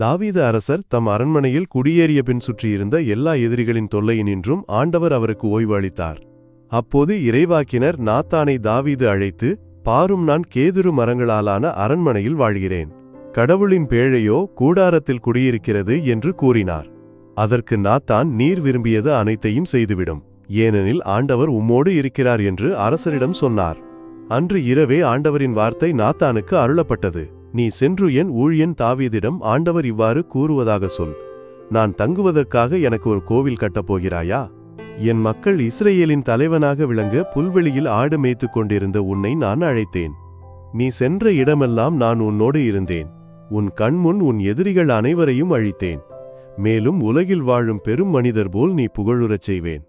தாவீது அரசர் தம் அரண்மனையில் குடியேறிய பின் சுற்றியிருந்த எல்லா எதிரிகளின் தொல்லையினின்றும் ஆண்டவர் அவருக்கு ஓய்வு அளித்தார். அப்போது இறைவாக்கினர் நாத்தானை தாவீது அழைத்து பாரும் நான் கேதுரு மரங்களாலான அரண்மனையில் வாழ்கிறேன். கடவுளின் பேழையோ கூடாரத்தில் குடியிருக்கிறது என்று கூறினார். அதற்கு நாத்தான் நீர் விரும்பியது அனைத்தையும் செய்துவிடும். ஏனெனில் ஆண்டவர் உம்மோடு இருக்கிறார் என்று அரசரிடம் சொன்னார். அன்று இரவே ஆண்டவரின் வார்த்தை நாத்தானுக்கு அருளப்பட்டது. நீ சென்று என் ஊழியன் தாவீதிடம் ஆண்டவர் இவ்வாறு கூறுவதாக சொல். நான் தங்குவதற்காக எனக்கு ஒரு கோவில் கட்டப் போகிறாயா? என் மக்கள் இஸ்ரேலின் தலைவனாக விளங்க புல்வெளியில் ஆடு மேய்த்துக் கொண்டிருந்த உன்னை நான் அழைத்தேன். நீ சென்ற இடமெல்லாம் நான் உன்னோடு இருந்தேன். உன் கண்முன் உன் எதிரிகள் அனைவரையும் அழித்தேன். மேலும் உலகில் வாழும் பெரும் மனிதர் போல் நீ புகழுறச் செய்வேன்.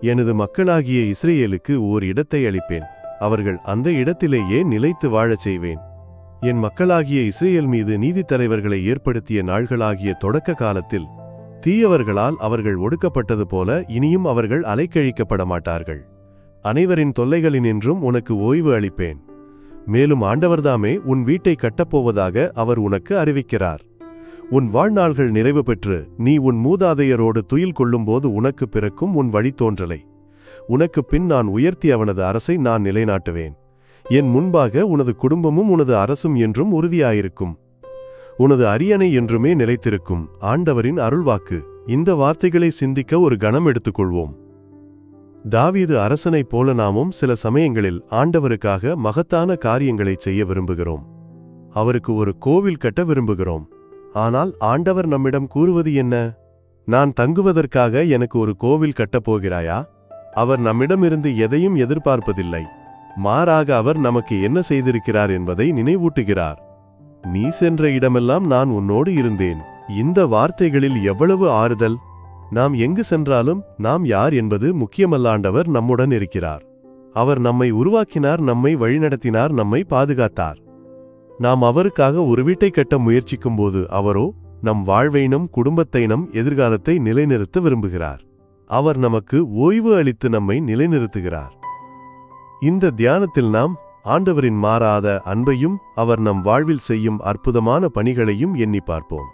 எனது மக்களாகிய இஸ்ரேலுக்கு ஓர் இடத்தை அளிப்பேன். அவர்கள் அந்த இடத்திலேயே நிலைத்து வாழச் செய்வேன். என் மக்களாகிய இஸ்ரேல் மீது நீதித் தலைவர்களை ஏற்படுத்திய நாள்களாகிய தொடக்க காலத்தில் தீயவர்களால் அவர்கள் ஒடுக்கப்பட்டது போல இனியும் அவர்கள் அலைக்கழிக்கப்பட மாட்டார்கள். அனைவரின் தொல்லைகளினின்றும் உனக்கு ஓய்வு அளிப்பேன். மேலும் ஆண்டவர்தாமே உன் வீட்டை கட்டப்போவதாக அவர் உனக்கு அறிவிக்கிறார். உன் வாழ்நாள்கள் நிறைவு பெற்று நீ உன் மூதாதையரோடு துயில் கொள்ளும்போது உனக்கு பிறக்கும் உன் வழித்தோன்றலை. உனக்கு பின் நான் உயர்த்தி அவனது அரசை நான் நிலைநாட்டுவேன். என் முன்பாக உனது குடும்பமும் உனது அரசும் என்றும் உறுதியாயிருக்கும். உனது அரியணை என்றுமே நிலைத்திருக்கும். ஆண்டவரின் அருள்வாக்கு. இந்த வார்த்தைகளை சிந்திக்க ஒரு கணம் எடுத்துக்கொள்வோம். தாவீது அரசனைப் போல நாமும் சில சமயங்களில் ஆண்டவருக்காக மகத்தான காரியங்களைச் செய்ய விரும்புகிறோம். அவருக்கு ஒரு கோவில் கட்ட விரும்புகிறோம். ஆனால் ஆண்டவர் நம்மிடம் கூறுவது என்ன? நான் தங்குவதற்காக எனக்கு ஒரு கோவில் கட்டப் போகிறாயா? அவர் நம்மிடமிருந்து எதையும் எதிர்பார்ப்பதில்லை. மாறாக அவர் நமக்கு என்ன செய்திருக்கிறார் என்பதை நினைவூட்டுகிறார். நீ சென்ற இடமெல்லாம் நான் உன்னோடு இருந்தேன். இந்த வார்த்தைகளில் எவ்வளவு ஆறுதல்? நாம் எங்கு சென்றாலும் நாம் யார் என்பது முக்கியமல்லாண்டவர் நம்முடன் இருக்கிறார். அவர் நம்மை உருவாக்கினார் நம்மை வழிநடத்தினார் நம்மை பாதுகாத்தார். நாம் அவருக்காக ஒரு வீட்டை கட்ட முயற்சிக்கும்போது அவரோ நம் வாழ்வைனும் குடும்பத்தைனும் எதிர்காலத்தை நிலைநிறுத்த விரும்புகிறார். அவர் நமக்கு ஓய்வு அளித்து நம்மை நிலைநிறுத்துகிறார். இந்த தியானத்தில் நாம் ஆண்டவரின் மாறாத அன்பையும் அவர் நம் வாழ்வில் செய்யும் அற்புதமான பணிகளையும் எண்ணி பார்ப்போம்.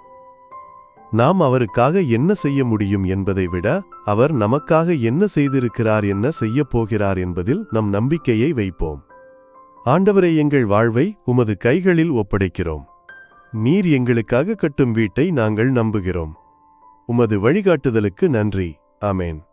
நாம் அவருக்காக என்ன செய்ய முடியும் என்பதை விட அவர் நமக்காக என்ன செய்திருக்கிறார் என்ன செய்யப் போகிறார் என்பதில் நம் நம்பிக்கையை வைப்போம். ஆண்டவரை எங்கள் வாழ்வை உமது கைகளில் ஒப்படைக்கிறோம். நீர் எங்களுக்காக கட்டும் வீட்டை நாங்கள் நம்புகிறோம். உமது வழிகாட்டுதலுக்கு நன்றி. ஆமேன்.